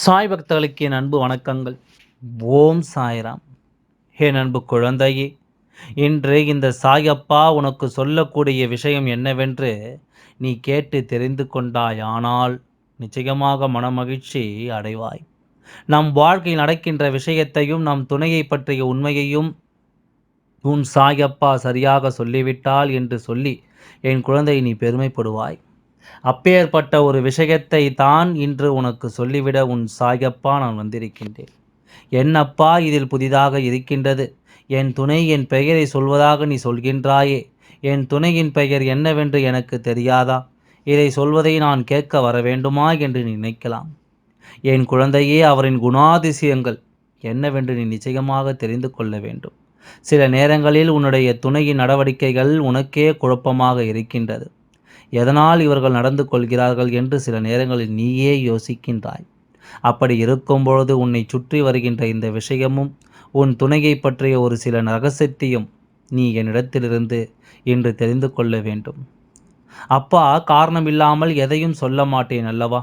சாய் பக்தர்களுக்கு என் அன்பு வணக்கங்கள். ஓம் சாய்ராம். என் அன்பு குழந்தையே இன்று இந்த சாயப்பா உனக்கு சொல்லக்கூடிய விஷயம் என்னவென்று நீ கேட்டு தெரிந்து கொண்டாயானால் நிச்சயமாக மனமகிழ்ச்சி அடைவாய். நம் வாழ்க்கையில் நடக்கின்ற விஷயத்தையும் நம் துணையை பற்றிய உண்மையையும் உன் சாயப்பா சரியாக சொல்லிவிட்டால் என்று சொல்லி என் குழந்தை நீ பெருமைப்படுவாய். அப்பேற்பட்ட ஒரு விஷயத்தை தான் இன்று உனக்கு சொல்லிவிட உன் சாயப்பா நான் வந்திருக்கின்றேன். என்னப்பா இதில் புதிதாக இருக்கின்றது? என் துணை என் பெயரை சொல்வதாக நீ சொல்கின்றாயே. என் துணையின் பெயர் என்னவென்று எனக்கு தெரியாதா? இதை சொல்வதை நான் கேட்க வர வேண்டுமா என்று நீ நினைக்கலாம். என் குழந்தையே அவரின் குணாதிசயங்கள் என்னவென்று நீ நிச்சயமாக தெரிந்து கொள்ள வேண்டும். சில நேரங்களில் உன்னுடைய துணையின் நடவடிக்கைகள் உனக்கே குழப்பமாக இருக்கின்றது. எதனால் இவர்கள் நடந்து கொள்கிறார்கள் என்று சில நேரங்களில் நீயே யோசிக்கின்றாய். அப்படி இருக்கும்பொழுது உன்னை சுற்றி வருகின்ற இந்த விஷயமும் உன் துணையை பற்றிய ஒரு சில ரகசியத்தையும் நீ என்னிடத்திலிருந்து என்று தெரிந்து கொள்ள வேண்டும். அப்பா காரணமில்லாமல் எதையும் சொல்ல மாட்டேன் அல்லவா?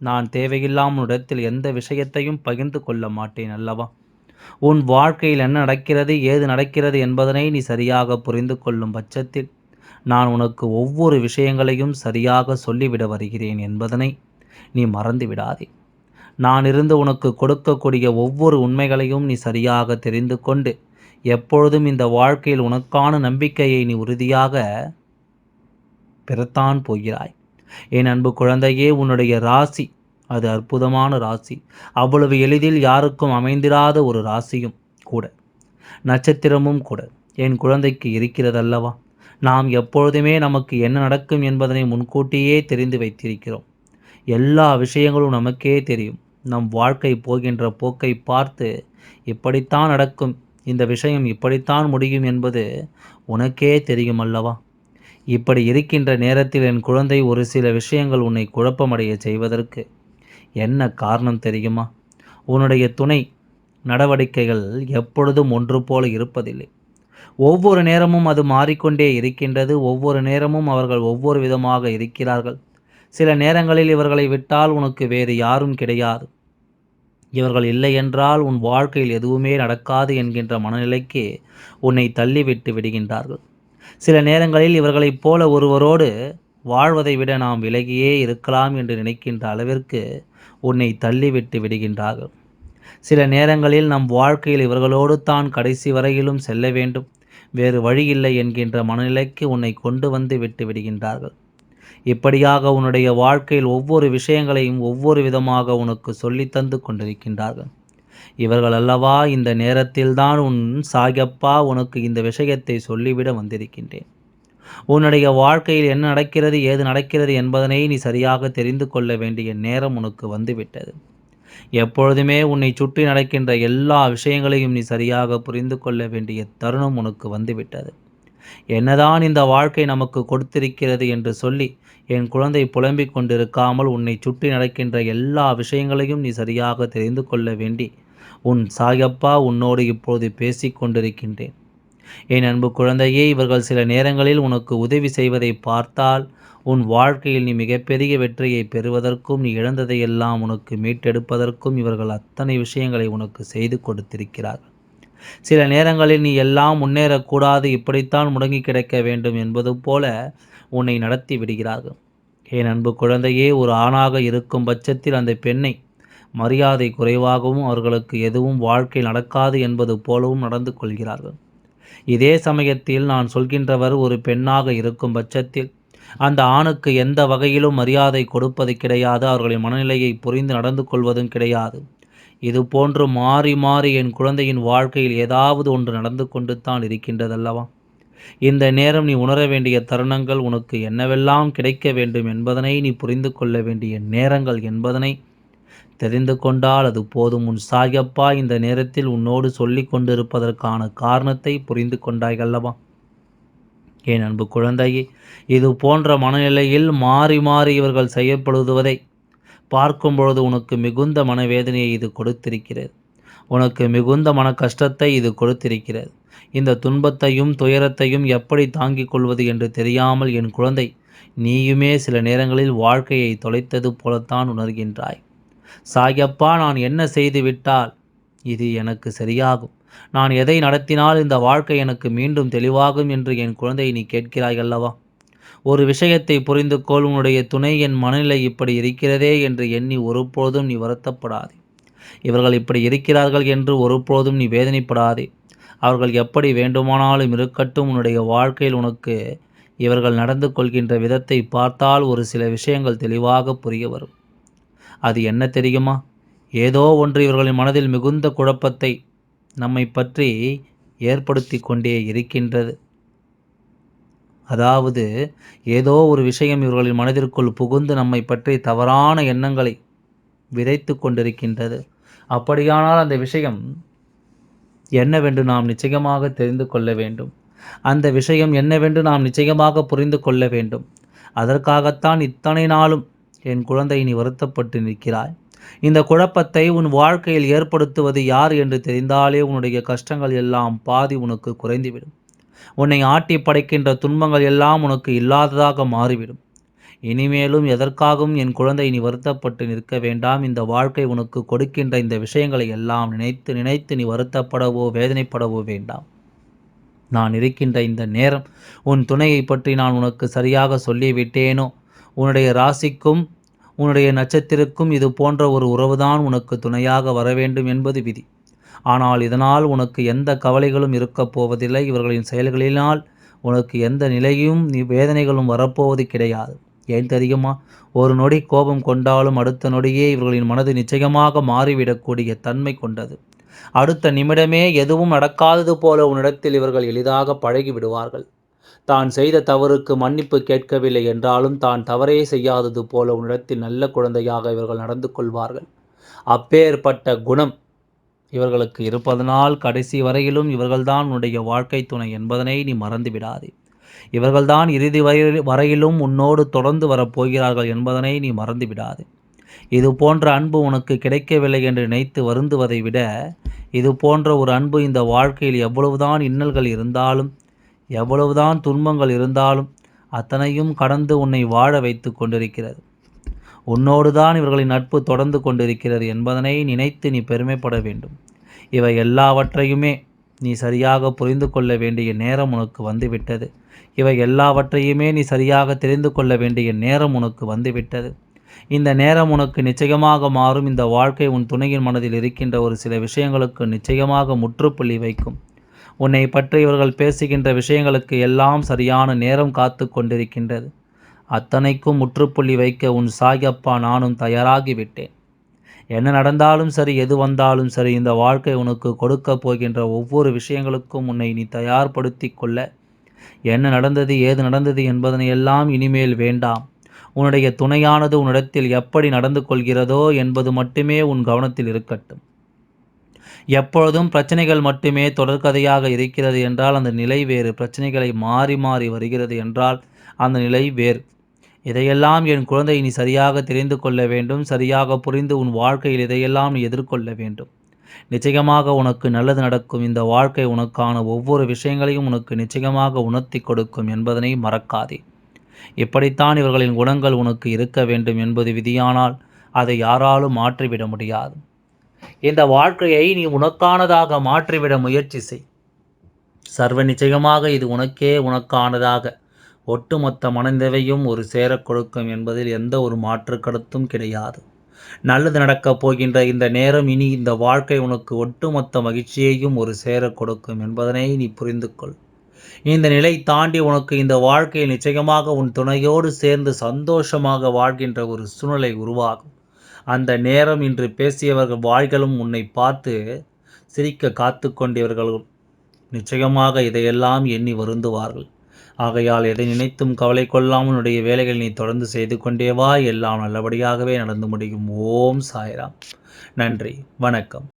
நான் தேவையில்லாமல் இடத்தில் எந்த விஷயத்தையும் பகிர்ந்து கொள்ள மாட்டேன் அல்லவா? உன் வாழ்க்கையில் என்ன நடக்கிறது ஏது நடக்கிறது என்பதனை நீ சரியாக புரிந்து கொள்ளும் பட்சத்தில் நான் உனக்கு ஒவ்வொரு விஷயங்களையும் சரியாக சொல்லிவிட வருகிறேன் என்பதனை நீ மறந்து விடாதே நான் இருந்து உனக்கு கொடுக்கக்கூடிய ஒவ்வொரு உண்மைகளையும் நீ சரியாக தெரிந்து கொண்டு எப்பொழுதும் இந்த வாழ்க்கையில் உனக்கான நம்பிக்கையை நீ உறுதியாக பெறத்தான் போகிறாய். என் அன்பு குழந்தையே உன்னுடைய ராசி அது அற்புதமான ராசி. அவ்வளவு எளிதில் யாருக்கும் அமைந்திராத ஒரு ராசியும் கூட. நட்சத்திரமும் கூட. என் குழந்தைக்கு இருக்கிறதல்லவா? நாம் எப்பொழுதுமே நமக்கு என்ன நடக்கும் என்பதனை முன்கூட்டியே தெரிந்து வைத்திருக்கிறோம். எல்லா விஷயங்களும் நமக்கே தெரியும். நம் வாழ்க்கை போகின்ற போக்கை பார்த்து இப்படித்தான் நடக்கும். இந்த விஷயம் இப்படித்தான் முடியும் என்பது உனக்கே தெரியும் அல்லவா? இப்படி இருக்கின்ற நேரத்தில் என் குழந்தை ஒரு சில விஷயங்கள் உன்னை குழப்பமடைய செய்வதற்கு என்ன காரணம் தெரியுமா? உன்னுடைய துணை நடவடிக்கைகள் எப்பொழுதும் ஒன்று போல இருப்பதில்லை. ஒவ்வொரு நேரமும் அது மாறிக்கொண்டே இருக்கின்றது. ஒவ்வொரு நேரமும் அவர்கள் ஒவ்வொரு விதமாக இருக்கிறார்கள். சில நேரங்களில் இவர்களை விட்டால் உனக்கு வேறு யாரும் கிடையாது. இவர்கள் இல்லை என்றால் உன் வாழ்க்கையில் எதுவுமே நடக்காது என்கின்ற மனநிலைக்கு உன்னை தள்ளிவிட்டு விடுகின்றார்கள். சில நேரங்களில் இவர்களைப் போல ஒருவரோடு வாழ்வதை விட நாம் விலகியே இருக்கலாம் என்று நினைக்கின்ற அளவிற்கு உன்னை தள்ளிவிட்டு விடுகின்றார்கள். சில நேரங்களில் நம் வாழ்க்கையில் இவர்களோடு தான் கடைசி வரையிலும் செல்ல வேண்டும். வேறு வழியில்லை என்கின்ற மனநிலைக்கு உன்னை கொண்டு வந்து விட்டு விடுகின்றார்கள். இப்படியாக உன்னுடைய வாழ்க்கையில் ஒவ்வொரு விஷயங்களையும் ஒவ்வொரு விதமாக உனக்கு சொல்லி தந்து கொண்டிருக்கின்றார்கள். இவர்கள் அல்லவா இந்த நேரத்தில்தான் உன் சாகப்பா உனக்கு இந்த விஷயத்தை சொல்லிவிட வந்திருக்கின்றேன். உன்னுடைய வாழ்க்கையில் என்ன நடக்கிறது ஏது நடக்கிறது என்பதனை நீ சரியாக தெரிந்து கொள்ள வேண்டிய நேரம் உனக்கு வந்துவிட்டது. எப்பொழுதுமே உன்னை சுற்றி நடக்கின்ற எல்லா விஷயங்களையும் நீ சரியாக புரிந்து கொள்ள வேண்டிய தருணம் உனக்கு வந்துவிட்டது. என்னதான் இந்த வாழ்க்கை நமக்கு கொடுத்திருக்கிறது என்று சொல்லி என் குழந்தை புலம்பிக் கொண்டிருக்காமல் உன்னை சுற்றி நடக்கின்ற எல்லா விஷயங்களையும் நீ சரியாக தெரிந்து கொள்ள வேண்டி உன் சாயப்பா உன்னோடு இப்போது பேசிக் கொண்டிருக்கின்றேன். என் அன்பு குழந்தையே இவர்கள் சில நேரங்களில் உனக்கு உதவி செய்வதை பார்த்தால் உன் வாழ்க்கையில் நீ மிகப்பெரிய வெற்றியை பெறுவதற்கும் நீ இழந்ததையெல்லாம் உனக்கு மீட்டெடுப்பதற்கும் இவர்கள் அத்தனை விஷயங்களை உனக்கு செய்து கொடுத்திருக்கிறார்கள். சில நேரங்களில் நீ எல்லாம் முன்னேறக்கூடாது இப்படித்தான் முடங்கி கிடக்க வேண்டும் என்பது போல உன்னை நடத்தி விடுகிறார்கள். என் அன்பு குழந்தையே ஒரு ஆணாக இருக்கும் பட்சத்தில் அந்த பெண்ணை மரியாதை குறைவாகவும் அவர்களுக்கு எதுவும் வாழ்க்கை நடக்காது என்பது போலவும் நடந்து கொள்கிறார்கள். இதே சமயத்தில் நான் சொல்கின்றவர் ஒரு பெண்ணாக இருக்கும் பட்சத்தில் அந்த ஆணுக்கு எந்த வகையிலும் மரியாதை கொடுப்பது கிடையாது அவர்களின் மனநிலையை புரிந்து நடந்து கொள்வதும் கிடையாது. இது போன்று மாறி மாறி என் குழந்தையின் வாழ்க்கையில் ஏதாவது ஒன்று நடந்து கொண்டு தான் இருக்கின்றதல்லவா? இந்த நேரம் நீ உணர வேண்டிய தருணங்கள் உனக்கு என்னவெல்லாம் கிடைக்க வேண்டும் என்பதனை நீ புரிந்து கொள்ள வேண்டிய நேரங்கள் என்பதனை தெரிந்து கொண்டால் அது போதும். உன் சாயப்பா இந்த நேரத்தில் உன்னோடு சொல்லி கொண்டிருப்பதற்கான காரணத்தை புரிந்து கொண்டாய் அல்லவா? என் அன்பு குழந்தையே இது போன்ற மனநிலையில் மாறி மாறி இவர்கள் செயற்படுவதை பார்க்கும் பொழுது உனக்கு மிகுந்த மனவேதனையை இது கொடுத்திருக்கிறது. உனக்கு மிகுந்த மன கஷ்டத்தை இது கொடுத்திருக்கிறது. இந்த துன்பத்தையும் துயரத்தையும் எப்படி தாங்கிக் கொள்வது என்று தெரியாமல் என் குழந்தை நீயுமே சில நேரங்களில் வாழ்க்கையை தொலைத்தது போலத்தான் உணர்கின்றாய். சாயப்பா நான் என்ன செய்து விட்டால்? இது எனக்கு சரியாகும். நான் எதை நடத்தினால் இந்த வாழ்க்கை எனக்கு மீண்டும் தெளிவாகும் என்று என் குழந்தையை நீ கேட்கிறாய் அல்லவா ஒரு விஷயத்தை புரிந்து கொள் உன்னுடைய துணை என் மனநிலை இப்படி இருக்கிறதே என்று எண்ணி ஒருபோதும் நீ வருத்தப்படாதே. இவர்கள் இப்படி இருக்கிறார்கள் என்று ஒருபோதும் நீ வேதனைப்படாதே. அவர்கள் எப்படி வேண்டுமானாலும் இருக்கட்டும் உன்னுடைய வாழ்க்கையில் உனக்கு இவர்கள் நடந்து கொள்கின்ற விதத்தை பார்த்தால் ஒரு சில விஷயங்கள் தெளிவாக புரிய வரும். அது என்ன தெரியுமா? ஏதோ ஒன்று இவர்களின் மனதில் மிகுந்த குழப்பத்தை நம்மை பற்றி ஏற்படுத்தி கொண்டே இருக்கின்றது. அதாவது ஏதோ ஒரு விஷயம் இவர்களின் மனதிற்குள் புகுந்து நம்மை பற்றி தவறான எண்ணங்களை விதைத்து கொண்டிருக்கின்றது. அப்படியானால் அந்த விஷயம் என்னவென்று நாம் நிச்சயமாக தெரிந்து கொள்ள வேண்டும். அந்த விஷயம் என்னவென்று நாம் நிச்சயமாக புரிந்து கொள்ள வேண்டும். அதற்காகத்தான் இத்தனை நாளும் என் குழந்தை நீ வருத்தப்பட்டு நிற்கிறாய். இந்த குழப்பத்தை உன் வாழ்க்கையில் ஏற்படுத்துவது யார் என்று தெரிந்தாலே உன்னுடைய கஷ்டங்கள் எல்லாம் பாதி உனக்கு குறைந்துவிடும். உன்னை ஆட்டி படைக்கின்ற துன்பங்கள் எல்லாம் உனக்கு இல்லாததாக மாறிவிடும். இனிமேலும் எதற்காகவும் என் குழந்தை நீ வருத்தப்பட்டு நிற்க வேண்டாம். இந்த வாழ்க்கை உனக்கு கொடுக்கின்ற இந்த விஷயங்களை எல்லாம் நினைத்து நினைத்து நீ வருத்தப்படவோ வேதனைப்படவோ வேண்டாம். நான் இருக்கின்ற இந்த நேரம் உன் துணையை பற்றி நான் உனக்கு சரியாக சொல்லிவிட்டேனோ? உன்னுடைய ராசிக்கும் உன்னுடைய நட்சத்திரக்கும் இது போன்ற ஒரு உறவுதான் உனக்கு துணையாக வர வேண்டும் என்பது விதி. ஆனால் இதனால் உனக்கு எந்த கவலைகளும் இருக்கப் போவதில்லை. இவர்களின் செயல்களினால் உனக்கு எந்த நிலையும் நீ வேதனைகளும் வரப்போவது கிடையாது. ஏன் தெரியுமா? ஒரு நொடி கோபம் கொண்டாலும் அடுத்த நொடியே இவர்களின் மனது நிச்சயமாக மாறிவிடக்கூடிய தன்மை கொண்டது. அடுத்த நிமிடமே எதுவும் நடக்காதது போல உன்னிடத்தில் இவர்கள் எளிதாக பழகி விடுவார்கள். தான் செய்த தவறுக்கு மன்னிப்பு கேட்கவில்லை என்றாலும் தான் தவறே செய்யாதது போல உன்னிடத்தில் நல்ல குழந்தையாக இவர்கள் நடந்து கொள்வார்கள். அப்பேற்பட்ட குணம் இவர்களுக்கு இருப்பதனால் கடைசி வரையிலும் இவர்கள்தான் உன்னுடைய வாழ்க்கை துணை என்பதனை நீ மறந்துவிடாதே இவர்கள்தான் இறுதி வரையிலும் உன்னோடு தொடர்ந்து வரப்போகிறார்கள் என்பதனை நீ மறந்துவிடாதே இது போன்ற அன்பு உனக்கு கிடைக்கவில்லை என்று நினைத்து வருந்துவதை விட இது போன்ற ஒரு அன்பு இந்த வாழ்க்கையில் எவ்வளவுதான் இன்னல்கள் இருந்தாலும் எவ்வளவுதான் துன்பங்கள் இருந்தாலும் அத்தனையும் கடந்து உன்னை வாழ வைத்து கொண்டிருக்கிறது. உன்னோடுதான் இவர்களின் நட்பு தொடர்ந்து கொண்டிருக்கிறது என்பதனை நினைத்து நீ பெருமைப்பட வேண்டும். இவை எல்லாவற்றையுமே நீ சரியாக புரிந்து கொள்ள வேண்டிய நேரம் உனக்கு வந்துவிட்டது. இவை எல்லாவற்றையுமே நீ சரியாக தெரிந்து கொள்ள வேண்டிய நேரம் உனக்கு வந்துவிட்டது. இந்த நேரம் உனக்கு நிச்சயமாக மாறும். இந்த வாழ்க்கை உன் துணையின் மனதில் இருக்கின்ற ஒரு சில விஷயங்களுக்கு நிச்சயமாக முற்றுப்புள்ளி வைக்கும். உன்னை பற்றி இவர்கள் பேசுகின்ற விஷயங்களுக்கு எல்லாம் சரியான நேரம் காத்து கொண்டிருக்கின்றது. அத்தனைக்கும் முற்றுப்புள்ளி வைக்க உன் சாயப்பா நானும் தயாராகிவிட்டேன் என்ன நடந்தாலும் சரி எது வந்தாலும் சரி இந்த வாழ்க்கை உனக்கு கொடுக்க போகின்ற ஒவ்வொரு விஷயங்களுக்கும் உன்னை நீ தயார்படுத்தி கொள்ள. என்ன நடந்தது ஏது நடந்தது என்பதனை எல்லாம் இனிமேல் வேண்டாம். உன்னுடைய துணையானது உன்னிடத்தில் எப்படி நடந்து கொள்கிறதோ என்பது மட்டுமே உன் கவனத்தில் இருக்கட்டும். எப்பொழுதும் பிரச்சனைகள் மட்டுமே தொடர்கதையாக இருக்கிறது என்றால் அந்த நிலை வேறு. பிரச்சனைகளை மாறி மாறி வருகிறது என்றால் அந்த நிலை வேறு. இதையெல்லாம் என் குழந்தை நீ சரியாக தெரிந்து கொள்ள வேண்டும். சரியாக புரிந்து உன் வாழ்க்கையில் இதையெல்லாம் நீ எதிர்கொள்ள வேண்டும். நிச்சயமாக உனக்கு நல்லது நடக்கும். இந்த வாழ்க்கை உனக்கான ஒவ்வொரு விஷயங்களையும் உனக்கு நிச்சயமாக உணர்த்தி கொடுக்கும் என்பதனை மறக்காதே. இப்படித்தான் இவர்களின் குணங்கள் உனக்கு இருக்க வேண்டும் என்பது விதியானால் அதை யாராலும் மாற்றிவிட முடியாது. இந்த வாழ்க்கையை நீ உனக்கானதாக மாற்றிவிட முயற்சி செய். சர்வ நிச்சயமாக இது உனக்கே உனக்கானதாக. ஒட்டுமொத்த மனந்தவையும் ஒரு சேர கொடுக்கும் என்பதில் எந்த ஒரு மாற்று கருத்தும் கிடையாது. நல்லது நடக்கப் போகின்ற இந்த நேரம் இனி இந்த வாழ்க்கை உனக்கு ஒட்டுமொத்த மகிழ்ச்சியையும் ஒரு சேர கொடுக்கும் என்பதனை நீ புரிந்து கொள் இந்த நிலை தாண்டி உனக்கு இந்த வாழ்க்கையில் நிச்சயமாக உன் துணையோடு சேர்ந்து சந்தோஷமாக வாழ்கின்ற ஒரு சூழ்நிலை உருவாகும். அந்த நேரம் இன்று பேசியவர்கள் வாய்களும் உன்னை பார்த்து சிரிக்க காத்து கொண்டவர்களும் நிச்சயமாக இதையெல்லாம் எண்ணி வருந்துவார்கள். ஆகையால் எதை நினைத்தும் கவலை கொள்ளாமல் உன்னுடைய வேலைகள் நீ தொடர்ந்து செய்து கொண்டே வா. எல்லாம் நல்லபடியாகவே நடந்து முடியும். ஓம் சாய்ராம். நன்றி. வணக்கம்.